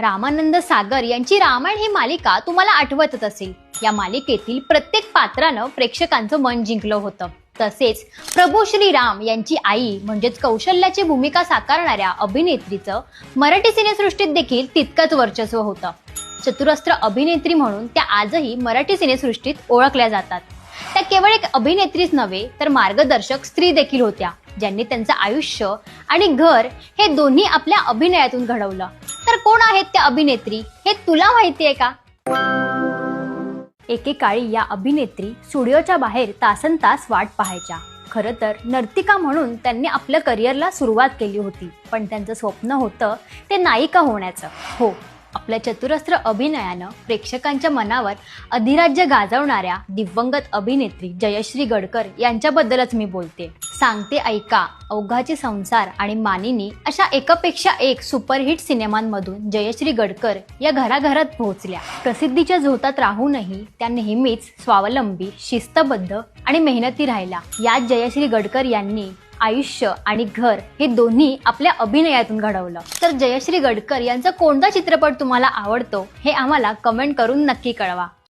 रामानंद सागर यांची रामायण ही मालिका तुम्हाला आठवतच असेल. या मालिकेतील प्रत्येक पात्रानं प्रेक्षकांचं मन जिंकलं होतं. तसेच प्रभू श्रीराम यांची आई म्हणजेच कौशल्याची भूमिका साकारणाऱ्या अभिनेत्रीचं मराठी सिनेसृष्टीत देखील तितकंच वर्चस्व होतं. चतुरस्त्र अभिनेत्री म्हणून त्या आजही मराठी सिनेसृष्टीत ओळखल्या जातात. त्या केवळ एक अभिनेत्रीच नव्हे तर मार्गदर्शक स्त्री देखील होत्या ज्यांनी त्यांचं आयुष्य आणि घर हे दोन्ही आपल्या अभिनयातून घडवलं. कोण आहेत त्या अभिनेत्री? हे तुला माहिती आहे का? एकेकाळी या अभिनेत्री स्टुडिओच्या बाहेर तासन तास वाट पाहायच्या. खरं तर नर्तिका म्हणून त्यांनी आपल्या करिअरला सुरुवात केली होती. पण त्यांचं स्वप्न होतं ते नायिका होण्याचं. हो आपल्या चतुरस्त्र अभिनयानं प्रेक्षकांच्या मनावर अधिराज्य गाजवणाऱ्या दिवंगत अभिनेत्री जयश्री गडकर यांच्याबद्दलच मी बोलते सांगते ऐका. अवघाचे संसार आणि मानिनी अशा एकापेक्षा एक सुपरहिट सिनेमांमधून जयश्री गडकर या घराघरात पोहोचल्या. प्रसिद्धीच्या झोतात राहूनही त्या नेहमीच स्वावलंबी शिस्तबद्ध आणि मेहनती राहिल्या. यात जयश्री गडकर यांनी आयुष्य आणि घर हे दोन्ही आपल्या अभिनयातून घडवलं. तर जयश्री गडकर यांचा कोणता चित्रपट तुम्हाला आवडतो हे आम्हाला कमेंट करून नक्की कळवा.